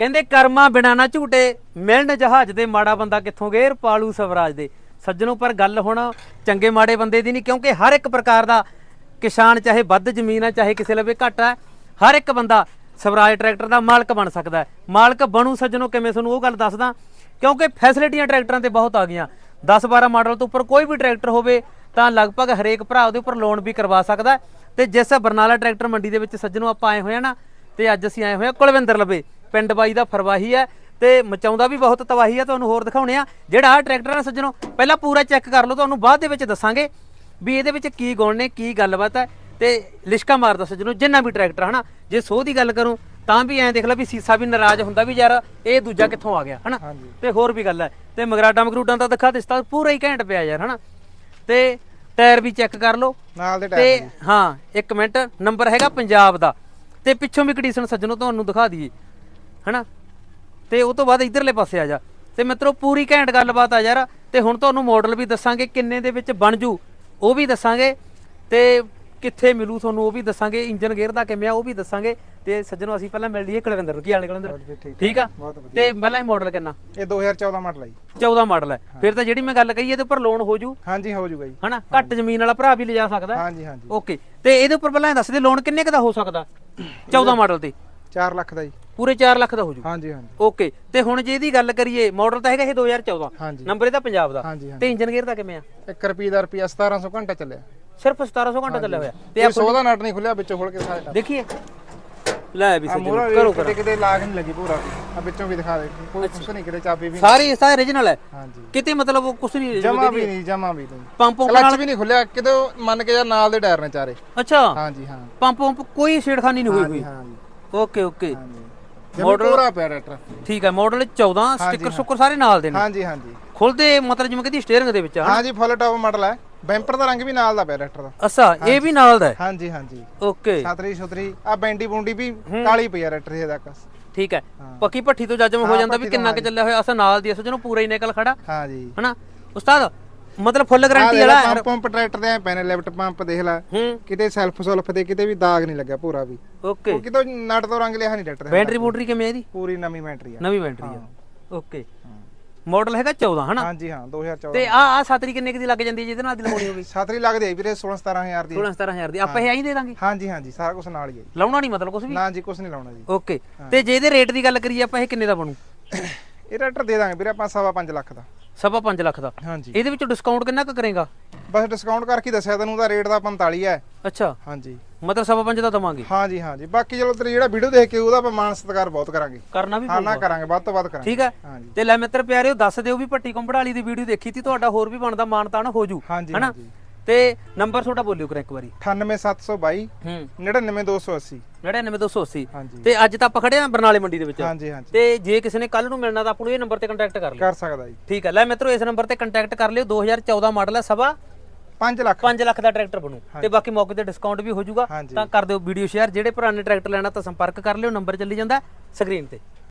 ਕਹਿੰਦੇ ਕਰਮਾਂ ਬਿਨਾ ਨਾ ਝੂਟੇ, ਮਿਲਣ ਜਹਾਜ਼ ਦੇ ਮਾੜਾ ਬੰਦਾ ਕਿੱਥੋਂ ਗੇਰ ਪਾਲੂ ਸਵਰਾਜ ਦੇ? ਸੱਜਣੋ, ਪਰ ਗੱਲ ਹੁਣ ਚੰਗੇ ਮਾੜੇ ਬੰਦੇ ਦੀ ਨਹੀਂ, ਕਿਉਂਕਿ ਹਰ ਇੱਕ ਪ੍ਰਕਾਰ ਦਾ ਕਿਸਾਨ ਚਾਹੇ ਵੱਧ ਜ਼ਮੀਨ ਆ, ਚਾਹੇ ਕਿਸੇ ਲਵੇ ਘੱਟ ਆ, ਹਰ ਇੱਕ ਬੰਦਾ ਸਵਰਾਜ ਟਰੈਕਟਰ ਦਾ ਮਾਲਕ ਬਣ ਸਕਦਾ ਹੈ। ਮਾਲਕ ਬਣੂ ਸੱਜਣੋ, ਕਿਵੇਂ? ਤੁਹਾਨੂੰ ਉਹ ਗੱਲ ਦੱਸਦਾ, ਕਿਉਂਕਿ ਫੈਸਿਲਿਟੀਆਂ ਟਰੈਕਟਰਾਂ ਤੇ ਬਹੁਤ ਆ ਗਈਆਂ। 10 12 ਮਾਡਲ ਤੋਂ ਉੱਪਰ ਕੋਈ ਵੀ ਟਰੈਕਟਰ ਹੋਵੇ, ਤਾਂ ਲਗਭਗ ਹਰੇਕ ਭਰਾ ਉਹਦੇ ਉੱਪਰ ਲੋਨ ਵੀ ਕਰਵਾ ਸਕਦਾ ਹੈ। ਤੇ ਜਿਸ ਬਰਨਾਲਾ ਟਰੈਕਟਰ ਮੰਡੀ ਦੇ ਵਿੱਚ ਸੱਜਣੋ ਆਪਾਂ ਆਏ ਹੋਏ ਆ ਨਾ, ਤੇ ਅੱਜ ਅਸੀਂ ਆਏ ਹੋਏ ਆ ਕੁਲਵਿੰਦਰ ਲਵੇ। ਪਿੰਡ ਬਾਈ ਦਾ ਫਰਵਾਹੀ ਹੈ ਤੇ ਮਚਾਉਂਦਾ ਵੀ ਬਹੁਤ ਤਵਾਹੀ ਹੈ ਤੁਹਾਨੂੰ ਹੋਰ ਦਿਖਾਉਣੇ ਆ। ਜਿਹੜਾ ਆਹ ਟਰੈਕਟਰ ਆ ਸੱਜਣੋ ਪਹਿਲਾਂ ਪੂਰਾ ਚੈੱਕ ਕਰ ਲਓ ਤੁਹਾਨੂੰ ਬਾਅਦ ਦੇ ਵਿੱਚ ਦੱਸਾਂਗੇ ਵੀ ਇਹਦੇ ਵਿੱਚ ਕੀ ਗੁਣ ਨੇ ਕੀ ਗੱਲਬਾਤ ਹੈ ਤੇ ਲਿਸ਼ਕਾ ਮਾਰਦਾ ਸੱਜਣੋ ਜਿੰਨਾ ਵੀ ਟਰੈਕਟਰ ਹਨਾ ਜੇ ਸੋਹ ਦੀ ਗੱਲ ਕਰੂੰ ਤਾਂ ਵੀ ਐਂ ਦੇਖ ਲੈ ਵੀ ਸੀਸਾ ਵੀ ਨਾਰਾਜ਼ ਹੁੰਦਾ ਵੀ ਯਾਰ ਇਹ ਦੂਜਾ ਕਿੱਥੋਂ ਆ ਗਿਆ ਹਨਾ? ਤੇ ਹੋਰ ਵੀ ਗੱਲ ਹੈ। ਤੇ ਮਗਰਾਟਾ ਮਗਰੂਟਾਂ ਦਾ ਦਿਖਾ ਦਿੱਤਾ ਪੂਰਾ ਹੀ ਘੈਂਟ ਪਿਆ ਯਾਰ ਹਨਾ? ਤੇ ਟਾਇਰ ਵੀ ਚੈੱਕ ਕਰ ਲਓ। ਨਾਲ ਦੇ ਤੇ ਟਾਇਰ ਹਾਂ ਇੱਕ ਮਿੰਟ ਨੰਬਰ ਹੈਗਾ ਪੰਜਾਬ ਦਾ। ਤੇ ਪਿੱਛੋਂ ਵੀ ਕੰਡੀਸ਼ਨ ਸੱਜਣੋ ਤੁਹਾਨੂੰ ਦਿਖਾ ਦਈਏ। ਹਨਾ? ਤੇ ਉਹ ਤੋਂ ਬਾਅਦ ਇਧਰਲੇ ਪਾਸੇ ਆ ਜਾ। ਤੇ ਮਿੱਤਰੋ ਪੂਰੀ ਘੈਂਟ ਗੱਲਬਾਤ ਆ ਯਾਰ। ਤੇ ਹੁਣ ਤੁਹਾਨੂੰ ਮਾਡਲ ਵੀ ਦੱਸਾਂਗੇ ਕਿੰਨੇ ਦੇ ਵਿੱਚ ਬਣ ਜੂ ਉਹ ਵੀ ਦੱਸਾਂਗੇ। ਤੇ ਕਿੱਥੇ ਮਿਲੂ ਤੁਹਾਨੂੰ ਉਹ ਵੀ ਦੱਸਾਂਗੇ। ਇੰਜਨ ਗੇਅਰ ਦਾ ਕਿਵੇਂ ਆ ਉਹ ਵੀ ਦੱਸਾਂਗੇ। ਤੇ ਸੱਜਣੋ ਅਸੀਂ ਪਹਿਲਾਂ ਮਿਲ ਲਈਏ ਕੁਲਵਿੰਦਰ ਕੀ ਹਾਲ ਕੁਲਵਿੰਦਰ ਠੀਕ ਆ? ਤੇ ਪਹਿਲਾਂ ਇਹ ਮਾਡਲ ਕਿੰਨਾ? ਇਹ 2014 ਮਾਡਲ ਹੈ ਜੀ। 14 ਮਾਡਲ ਹੈ। ਫਿਰ ਤਾਂ ਜਿਹੜੀ ਮੈਂ ਗੱਲ ਕਹੀ ਇਹਦੇ ਉੱਪਰ ਲੋਨ ਹੋ ਜੂ। ਹਾਂਜੀ ਹੋ ਜੂਗਾ ਜੀ। ਹਨਾ? ਘੱਟ ਜ਼ਮੀਨ ਵਾਲਾ ਭਰਾ ਵੀ ਲਿਜਾ ਸਕਦਾ। ਹਾਂਜੀ ਹਾਂਜੀ। ਓਕੇ ਤੇ ਇਹਦੇ ਉੱਪਰ ਪਹਿਲਾਂ ਦੱਸ ਦੇ ਲੋਨ ਕਿੰਨੇ ਕ ਦਾ ਹੋ ਸਕਦਾ? 14 ਮਾਡਲ ਤੇ। 4 ਲੱਖ ਦਾ ਜੀ। ਪੂਰੇ 4 ਲੱਖ ਦਾ ਹੋ ਜੂ। ਹਾਂਜੀ ਹਾਂਜੀ। ਓਕੇ ਤੇ ਹੁਣ ਜੇ ਇਹਦੀ ਗੱਲ ਕਰੀਏ ਮਾਡਲ ਤਾਂ ਹੈਗਾ ਇਹ 2014 ਹਾਂਜੀ। ਨੰਬਰ ਇਹਦਾ ਪੰਜਾਬ ਦਾ। ਹਾਂਜੀ ਹਾਂਜੀ। ਤੇ ਇੰਜਨ ਗੇਅਰ ਦਾ ਕਿਵੇਂ ਆ? 1 ਰੁਪਏ ਦਾ ਰੁਪਿਆ 1700 ਘੰਟਾ ਚੱਲਿਆ। ਸਿਰਫ 1700 ਘੰਟਾ ਚੱਲਿਆ ਹੋਇਆ। ਤੇ ਤੇ 100 ਦਾ ਨਟ ਨਹੀਂ ਖੁੱਲਿਆ ਵਿੱਚੋਂ ਖੋਲ ਕੇ ਦੇ ਦੇਖੀਏ। ਲੈ ਵੀ ਆ ਮੋਰਾ ਕਰੋ ਕਿਤੇ ਕਿਤੇ ਲਾਗ ਨਹੀਂ ਲੱਗੀ ਪੂਰਾ। ਆ ਵਿੱਚੋਂ ਵੀ ਦਿਖਾ ਦੇ ਕੋਈ ਕੁਛ ਨਹੀਂ ਕਿਤੇ ਚਾਬੀ ਵੀ ਸਾਰੀ ਸਾਰੀ origignal ਹੈ। ਹਾਂਜੀ। ਕਿਤੇ ਮਤਲਬ ਉਹ ਕੁਛ ਨਹੀਂ ਜਮਾ ਵੀ ਨਹੀਂ ਜਮਾ ਵੀ ਨਹੀਂ। ਪੰਪ ਪੰਪ ਕਲੱਚ ਨਾਲ ਵੀ ਨਹੀਂ ਖੁੱਲਿਆ ਕਿਤੇ ਮੰਨ ਕੇ ਜਾਂ ਨਾਲ ਦੇ ਟਾਇਰ ਨੇ ਚਾਰੇ। ਅੱਛਾ। ਹਾਂਜੀ ਹਾਂ। ਪੰਪ ਪੰਪ ਕੋਈ ਛੇੜਖਾਨੀ ਨਹੀਂ ਹੋਈ ਹਾਂਜੀ ਹੋਈ ਹਾਂਜੀ। Okay okay. ਹਾਂਜੀ। ਮਾਡਲ ਪੂਰਾ ਪਿਆ ਟਰੈਕਟਰ ਠੀਕ ਹੈ ਮਾਡਲ 14 ਸਟicker ਸੁੱਕਰ ਸਾਰੇ ਨਾਲ ਦੇ ਨੇ। ਹਾਂਜੀ ਹਾਂਜੀ। ਖੁੱਲਦੇ ਮਤਲਬ ਜਿਵੇਂ ਕਹਿੰਦੀ ਸਟੀਅਰਿੰਗ ਦੇ ਵਿੱਚ ਆ ਹਾਂਜੀ ਫੁੱਲ ਟੌਪ ਮਾਡਲ ਹੈ। ਬੈਂਪਰ ਦਾ ਰੰਗ ਵੀ ਨਾਲ ਦਾ ਪਿਆ ਟਰੈਕਟਰ ਦਾ। ਅੱਛਾ ਇਹ ਵੀ ਨਾਲ ਦਾ ਹੈ? ਹਾਂਜੀ ਹਾਂਜੀ। ਓਕੇ। ਛਤਰੀ ਛਤਰੀ ਆ ਬੈਂਡੀ ਬੁੰਡੀ ਵੀ ਕਾਲੀ ਪਈ ਆ ਟਰੈਕਟਰ ਇਹਦਾ ਕਸ। ਠੀਕ ਹੈ। ਪੱਕੀ ਭੱਠੀ ਤੋਂ ਜੱਜਮ ਹੋ ਹਾਂ, ਜਾਂਦਾ ਵੀ ਭੱਠੀ ਕਿੰਨਾ ਕੁ ਚੱਲਿਆ ਹੋਇਆ ਅਸਾਂ ਨਾਲ ਦੀ ਅਸਾਂ ਜਿਹਨੂੰ ਪੂਰਾ ਹੀ ਨਿਕਲ ਖੜਾ। ਹਾਂਜੀ। ਹਨਾ? ਉਸਤਾਦ ਮਤਲਬ ਫੁੱਲ ਗਾਰੰਟੀ ਵਾਲਾ ਪੰਪ ਪੰਪ ਟਰੈਕਟਰ ਦੇ ਪੈਨੇ ਲਿਫਟ ਪੰਪ ਦੇਖ ਲੈ। ਹੂੰ। ਕਿਤੇ ਸੈਲਫ ਸੁਲਫ ਤੇ ਕਿਤੇ ਵੀ ਦਾਗ ਨਹੀਂ ਲੱਗਿਆ ਪੂਰਾ ਵੀ। ਓਕੇ। ਉਹ ਕਿਤੋਂ ਨਟ ਤੋਂ ਰੰਗ ਲਿਆ ਨਹੀਂ ਟਰੈਕਟਰ ਦਾ ਬੈਟਰੀ ਬੂਟਰੀ ਕਿਵੇਂ ਹੈ ਇਹਦੀ? ਪੂਰੀ ਨਵੀਂ ਬੈਟਰੀ ਆ। ਨਵੀਂ ਬੈਟਰੀ ਆ। ਓਕੇ। ਮਾਡਲ ਹੈਗਾ 14 ਹਨਾ? ਹਾਂਜੀ ਹਾਂ 2014 ਤੇ ਆ ਆ ਸਾਤਰੀ ਕਿੰਨੇ ਕੁ ਦੀ ਲੱਗ ਜਾਂਦੀ ਹੈ ਜਿਹਦੇ ਨਾਲ ਦੀ ਲਗਾਉਣੀ ਹੋਵੇ? ਛਤਰੀ ਲੱਗਦੀ ਆ ਵੀਰੇ 16 17000 ਦੀ। 16 17000 ਦੀ। ਆਪਾਂ ਇਹ ਆਈ ਦੇ ਦਾਂਗੇ? ਹਾਂਜੀ ਹਾਂਜੀ ਸਾਰਾ ਕੁਝ ਨਾਲ ਹੀ ਹੈ। ਲਾਉਣਾ ਨਹੀਂ ਮਤਲਬ ਕੁਝ ਵੀ? ਨਾ ਜੀ ਕੁਝ ਨਹੀਂ ਲਾਉਣਾ ਜੀ। ਓਕੇ। ਤੇ ਜੇ ਇਹਦੇ ਰੇਟ ਦੀ ਗੱਲ ਕਰੀਏ ਆਪਾਂ ਇਹ ਕਿੰਨੇ ਦਾ ਬਣੂ? ਇਹ ਟਰੈਕਟਰ ਦੇ ਦਾਂਗੇ ਵੀਰੇ ਆਪਾਂ ਸਵਾ ਪੰਜ ਲੱਖ ਦਾ। ਸਵਾ 5 ਲੱਖ ਦਾ। ਹਾਂਜੀ। ਇਹਦੇ ਵਿੱਚੋਂ ਡਿਸਕਾਊਂਟ ਕਿੰਨਾ ਕੁ ਕਰੇਗਾ? ਬਸ ਡਿਸਕਾਊਂਟ ਕਰਕੇ ਹੀ ਦੱਸਿਆ ਤੈਨੂੰ ਦਾ ਰੇਟ ਦਾ 45 ਹੈ। ਅੱਛਾ। ਹਾਂਜੀ। ਮਤਲਬ ਸਵਾ 5 ਦਾ ਦਵਾਂਗੇ। ਹਾਂਜੀ ਹਾਂਜੀ। ਬਾਕੀ ਚਲੋ ਤੇਰੀ ਜਿਹੜਾ ਵੀਡੀਓ ਦੇਖ ਕੇ ਉਹਦਾ ਆਪਾਂ ਮਾਨ ਸਤਿਕਾਰ ਬਹੁਤ ਕਰਾਂਗੇ। ਕਰਨਾ ਵੀ ਹਾਂ ਨਾ ਕਰਾਂਗੇ ਵੱਧ ਤੋਂ ਵੱਧ ਕਰਾਂਗੇ। ਠੀਕ ਹੈ? ਤੇ ਲੈ ਮਿੱਤਰ ਪਿਆਰਿਓ ਦੱਸ ਦਿਓ ਵੀ ਭੱਟੀ ਕੰਬੜਾਲੀ ਦੀ ਵੀਡੀਓ ਦੇਖੀ ਤੀ ਤੁਹਾਡਾ ਹੋਰ ਵੀ ਬਣਦਾ ਮਾਨਤਾਨ ਹੋ ਜੂ। ਹਾਂਜੀ। ਤੇ ਨੰਬਰ ਤੁਹਾਡਾ ਬੋਲਿਓ ਕਰ ਇੱਕ ਵਾਰੀ। 98722 ਹੂੰ। 99280 99280 ਹਾਂਜੀ। ਤੇ ਅੱਜ ਤਾਂ ਆਪਾਂ ਖੜੇ ਆ ਬਰਨਾਲੇ ਮੰਡੀ ਦੇ ਵਿੱਚ। ਹਾਂਜੀ ਹਾਂਜੀ। ਤੇ ਜੇ ਕਿਸੇ ਨੇ ਕੱਲ ਨੂੰ ਮਿਲਣਾ ਤਾਂ ਆਪਾਂ ਨੂੰ ਇਹ ਨੰਬਰ ਤੇ ਕੰਟੈਕਟ ਕਰ ਲਿਓ। ਕਰ ਸਕਦਾ ਜੀ। ਠੀਕ ਹੈ। ਲੈ ਮਿੱਤਰੋ ਇਸ ਨੰਬਰ ਤੇ ਕੰਟੈਕਟ ਕਰ ਲਿਓ। 2014 ਮਾਡਲ ਹੈ ਸਵਾ 5 ਲੱਖ। 5 ਲੱਖ ਦਾ ਟਰੈਕਟਰ ਬਣੂ। ਤੇ ਬਾਕੀ ਮੌਕੇ ਤੇ ਡਿਸਕਾਊਂਟ ਵੀ ਹੋ ਜਾਊਗਾ। ਤਾਂ ਕਰ ਦਿਓ ਵੀਡੀਓ ਸ਼ੇਅਰ। ਜਿਹੜੇ ਨੇ ਟਰੈਕਟਰ ਲੈਣਾ ਤਾਂ ਸੰਪਰਕ ਕਰ ਲਿਓ। ਨੰਬਰ ਚੱਲੀ ਜਾਂਦਾ ਸਕਰੀਨ ਤੇ।